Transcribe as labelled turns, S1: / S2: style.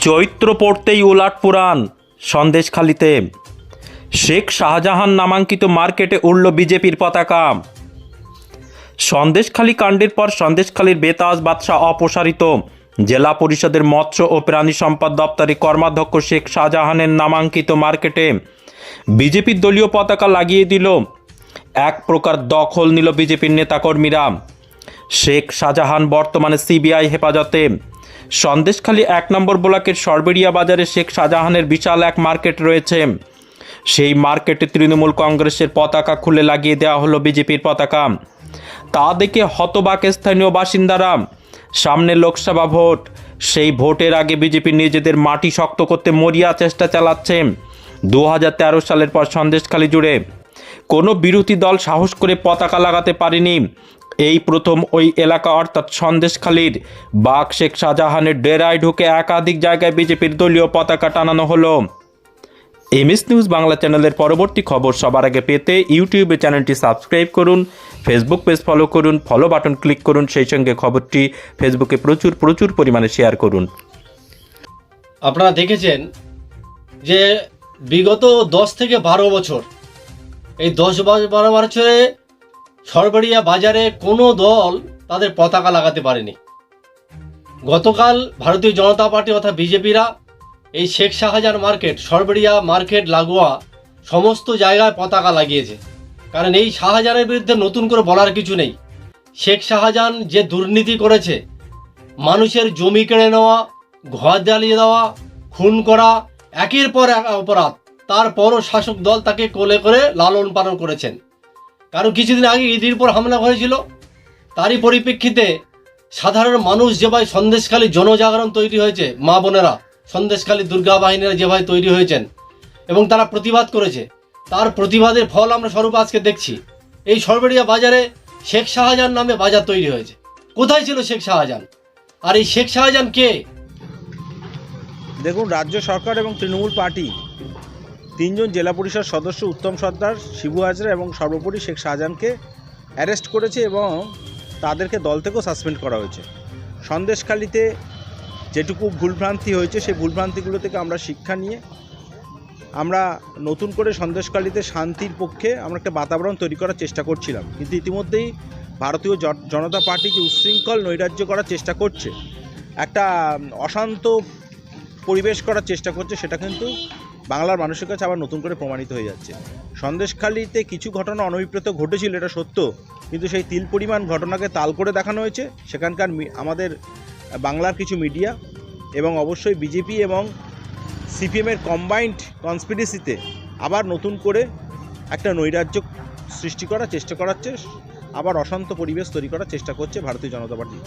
S1: চৈত্র পড়তেই উলাট পুরাণ, সন্দেশখালিতে। শেখ শাহজাহান নামাঙ্কিত মার্কেটে উড়ল বিজেপির পতাকা। সন্দেশখালী কাণ্ডের পর সন্দেশখালীর বেতাজ বাদশাহ অপসারিত। জেলা পরিষদের মৎস্য ও প্রাণী সম্পদ দপ্তরে কর্মাধ্যক্ষ শেখ শাহজাহানের নামাঙ্কিত মার্কেটে বিজেপির দলীয় পতাকা লাগিয়ে দিল। এক প্রকার দখল নিল বিজেপির নেতাকর্মীরা। শেখ শাহজাহান বর্তমানে সিবিআই হেফাজতে। সন্দেশখালী এক নম্বর ব্লকের সরবেরিয়া বাজারে শেখ শাহজাহানের বিশাল এক মার্কেট রয়েছে। সেই মার্কেটে তৃণমূল কংগ্রেসের পতাকা খুলে লাগিয়ে দেওয়া হলো বিজেপির পতাকা। তা দেখে হতবাক স্থানীয় বাসিন্দারা, সামনে লোকসভা ভোট, সেই ভোটের আগে বিজেপি নিজেদের মাটি শক্ত করতে মরিয়া চেষ্টা চালাচ্ছে দু হাজার তেরো সালের পর সন্দেশখালী জুড়ে। কোনো বিরোধী দল সাহস করে পতাকা লাগাতে পারেনি এই প্রথম ওই এলাকা অর্থাৎ সন্দেশখালীর বাঘ শেখ শাহজাহানের ডেরায় ঢুকে একাধিক জায়গায় বিজেপির দলীয় পতাকা টানানো হলো। এমএস নিউজ বাংলা চ্যানেলের পরবর্তী খবর সবার আগে পেতে ইউটিউবে চ্যানেলটি সাবস্ক্রাইব করুন, ফেসবুক পেজ ফলো করুন, ফলো বাটন ক্লিক করুন, সেই সঙ্গে খবরটি ফেসবুকে প্রচুর প্রচুর পরিমাণে শেয়ার করুন।
S2: আপনারা দেখেছেন যে বিগত দশ থেকে বারো বছর, এই দশ বারো বছরে সরবরিয়া বাজারে কোনো দল তাদের পতাকা লাগাতে পারেনি। গতকাল ভারতীয় জনতা পার্টি অর্থাৎ বিজেপিরা এই শেখ শাহজাহান মার্কেট, সরবরিয়া মার্কেট লাগোয়া সমস্ত জায়গায় পতাকা লাগিয়েছে। কারণ এই শাহজাহানের বিরুদ্ধে নতুন করে বলার কিছু নেই। শেখ শাহজাহান যে দুর্নীতি করেছে, মানুষের জমি কেড়ে নেওয়া, ঘর জ্বালিয়ে দেওয়া, খুন করা, একের পর এক অপরাধ, তারপরও শাসক দল তাকে কোলে করে লালন পালন করেছেন। কারণ কিছুদিন আগে ইদির পর হামলা হয়েছিল। তারই পরিপ্রেক্ষিতে সাধারণ মানুষ যেভাবে সন্দেশখালী জনজাগরণ তৈরি হয়েছে, মা বোনেরা সন্দেশখালী দুর্গা বাহিনীরা যেভাবে তৈরি হয়েছেন এবং তারা প্রতিবাদ করেছে, তার প্রতিবাদের ফল আমরা স্বরূপ আজকে দেখছি। এই সরবেরিয়া বাজারে শেখ শাহজাহান নামে বাজার তৈরি হয়েছে। কোথায় ছিল শেখ শাহজাহান? আর এই শেখ শাহজাহান কে?
S3: দেখুন, রাজ্য সরকার এবং তৃণমূল পার্টি তিনজন জেলা পরিষদ সদস্য উত্তম সর্দার, শিবু হাজরা এবং সর্বোপরি শেখ শাহজাহানকে অ্যারেস্ট করেছে এবং তাদেরকে দল থেকেও সাসপেন্ড করা হয়েছে। সন্দেশখালিতে যেটুকু ভুলভ্রান্তি হয়েছে, সেই ভুলভ্রান্তিগুলো থেকে আমরা শিক্ষা নিয়ে আমরা নতুন করে সন্দেশখালিতে শান্তির পক্ষে আমরা একটা বাতাবরণ তৈরি করার চেষ্টা করছিলাম। কিন্তু ইতিমধ্যেই ভারতীয় জনতা পার্টি যে উচ্ছৃঙ্খল নৈরাজ্য করার চেষ্টা করছে, একটা অশান্ত পরিবেশ করার চেষ্টা করছে, সেটা কিন্তু বাংলার মানুষের কাছে আবার নতুন করে প্রমাণিত হয়ে যাচ্ছে। সন্দেশখালিতে কিছু ঘটনা অনভিপ্রেত ঘটেছিল, এটা সত্য। কিন্তু সেই তিল পরিমাণ ঘটনাকে তাল করে দেখানো হয়েছে। সেখানকার আমাদের বাংলার কিছু মিডিয়া এবং অবশ্যই বিজেপি এবং সিপিএমের কম্বাইন্ড কনস্পিরেসিতে আবার নতুন করে একটা নৈরাজ্য সৃষ্টি করার চেষ্টা করাচ্ছে, আবার অশান্ত পরিবেশ তৈরি করার চেষ্টা করছে ভারতীয় জনতা পার্টি।